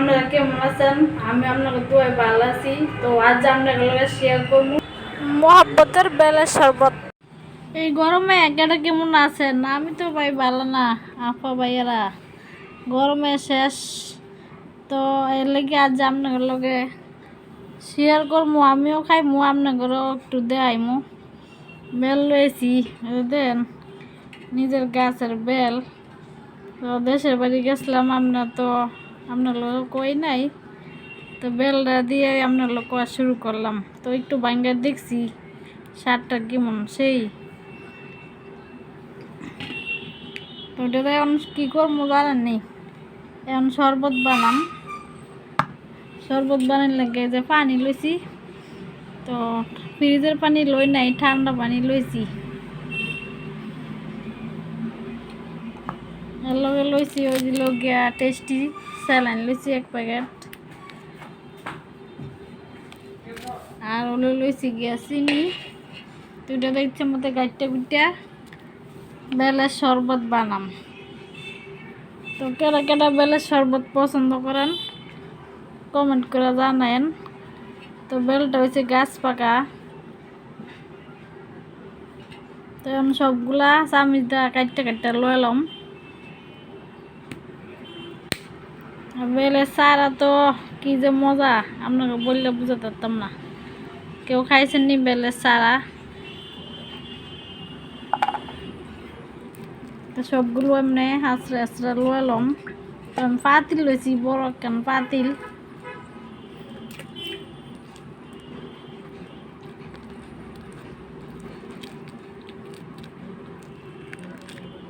আপনারা কেমন আছেন? আমি আপনাকে দুয়াই ভালো আছি। তো আজ আপনাকে লগে শেয়ার করব। মহাব্বতের বেলের শরবত। এই গরমে একেটা কেমন আছেন? আমি তো ভাই ভালো না আপা ভাইয়েরা। গরমে শেষ। তো এর লেগে আজ আপনাদের লগে শেয়ার করব। আমিও খাইমু আপনাদেরও একটু দেখাইমু। বেল এই দেন নিজের গাছের বেল। তো দেশের বাড়ি গেছিলাম আমরা তো আপনার লোক কই নাই? তো বেলটা দিয়ে আপনার লোক শুরু করলাম। তো একটু ভাঙ্গার দেখছি, সারটা কেমন? সেই। তো ওটাতে এখন কী করব জানেন নেই এখন শরবত বানাম। শরবত বানার লাগে যে পানি লইছি। তো ফ্রিজের পানি লই নাই, ঠান্ডা পানি লইছি। এর লগে লইছি ওই যে গিয়া টেস্টি স্যালাইন লইছি এক প্যাকেট আর ওগুলো লইছি গিয়া চিনি। দুইটা দেখছে মতো গাইটা গুইটা। বেলের শরবত বানাম। তো কেটা কেটা বেলের শরবত পছন্দ করেন কমেন্ট করে জানায়েন। তো বেলটা হচ্ছে গাছ পাকা। তো এখন সবগুলা চামিচ দা কাটতে কাটতে লইলাম। বেলের সারা তো কি যে মজা? আপনাকে বললে বুঝতে পারতাম না। কেউ খাইছেন নি বেলের সারা সবগুলো এমনি হাসরে হাসরে লইলাম কারণ পাতিল লইছি বড় কেন পাতিল?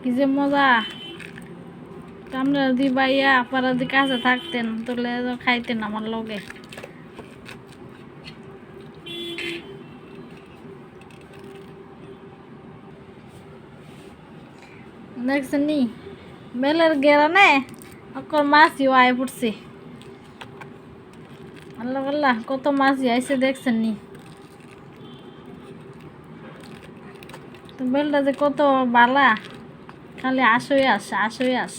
কি যে মজা। আমরা যদি বাইয়া আপনারা যদি কাছে থাকতেন তাহলে খাইতেন আমার লগে। দেখছেন নি? বেলের গেরানে অকর মাছই আয় পড়ছে। আল্লাহ আল্লাহ, কত মাছই আইসে দেখছেন নি? তো বেলটা যে কত বালা, খালি আসই আস আসই আস।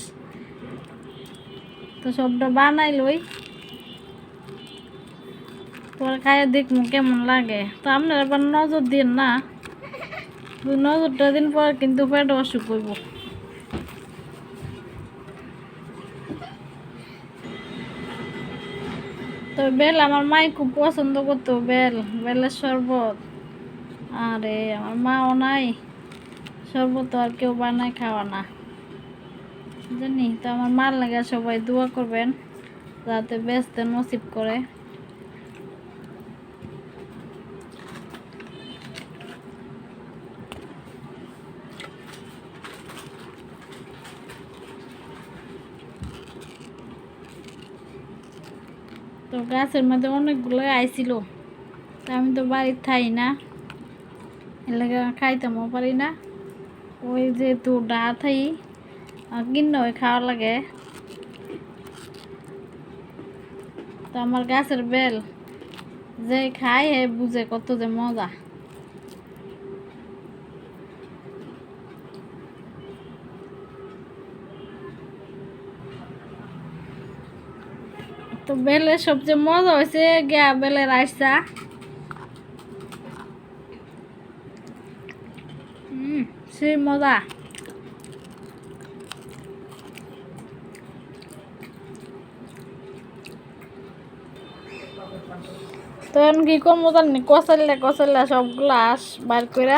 তো সবটা বানাই লই পরে খাইয়ে দেখব কেমন লাগে। তো আপনারা আবার নজর দিন না। নজরটা দিন পর কিন্তু পেট অসুখ হইব। তো বেল আমার মাই খুব পছন্দ করতো, বেল, বেলের শরবত। আরে, আমার মাও নাই। শরবত আর কেউ বানায় খাওয়া না। জানি, তো আমার মার লাগে সবাই দোয়া করবেন, যাতে বেচতে নসিব করে। তো গাছের মধ্যে অনেকগুলো আইছিল, তা আমি তো বাড়ির থাই না এলাকা খাইতেমও পারি না। ওই যেহেতু ডা থাই কিন্ন ওই খাওয়া লাগে। তো আমার গাছের বেল যে খায় হে বুঝে কত যে মজা। তো বেলের সবচেয়ে মজা হয়েছে গিয়া বেলের আইসা। হুম সেই মজা। তো এখন কি করব জানি কষাইলে কষাইলে সবগুলো আস বার করে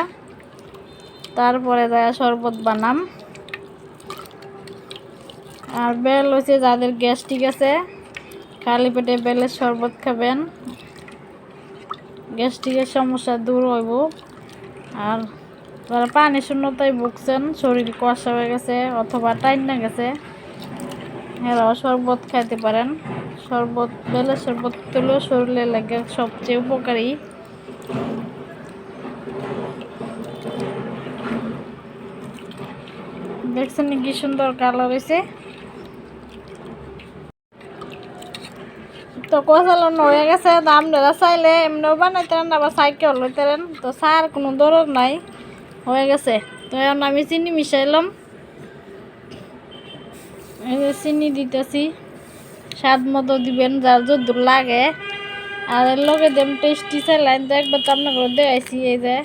তারপরে যায় শরবত বানাম। আর বেল হচ্ছে যাদের গ্যাস্ট্রিক আছে, খালি পেটে বেলের শরবত খাবেন। গ্যাস্ট্রিকের সমস্যা দূর হইব। আর যারা পানি শূন্যতায় ভুগছেন, শরীর কষা হয়ে গেছে অথবা টাইট না গেছে, এরাও শরবত খাইতে পারেন। শরবত বেলের শরবত তুলেও শরীরে লাগে সবচেয়ে উপকারী। দেখছেন কি সুন্দর কালার হয়েছে। তো কষালন হয়ে গেছে দাম দাদা চাইলে এমনিও বানাইতেন আবার সাইকেল লইতেন তো সার কোনো দরদ নাই, হয়ে গেছে। তো এখন আমি চিনি মিশাইলাম। চিনি দিতেছি। স্বাদ মতো দিবেন যার যত লাগে। আর এর লগে দেম টেস্টি স্যালাইন তো একবার তো আপনাকে দেখাইছি, এই যে।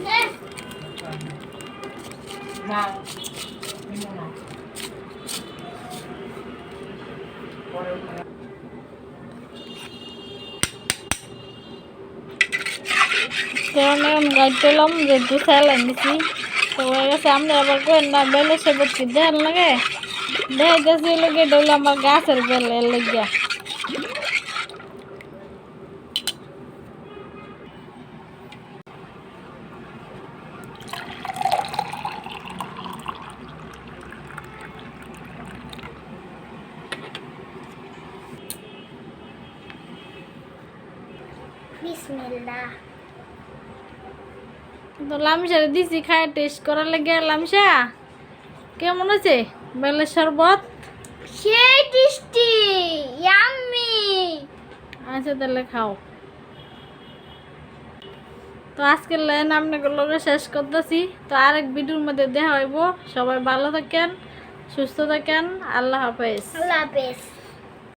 তো আমি গাইতেলাম যেহেতু স্যালাইন দিছি তো হয়ে গেছে, আপনি আবার কেন না, বেলে সে বলছি দেন লাগে। দেখাইতেছি লোকে এটা হলো আমার গাছের বেলে লাগিয়া। বিসমিল্লাহ। তো লামিশার দিছি খায় টেস্ট করার লাগে লামিশা কেমন আছে? বেলের শরবত? সেই টেস্টি ইয়াম্মি আচ্ছা তাহলে খাও। তো আজকের লাইন আপনাকে গুলোকে শেষ করতেছি। তো আরেক ভিডিওর মধ্যে দেখা হইব। সবাই ভালো থাকেন সুস্থ থাকেন। আল্লাহ হাফেজ। আল্লাহ হাফেজ।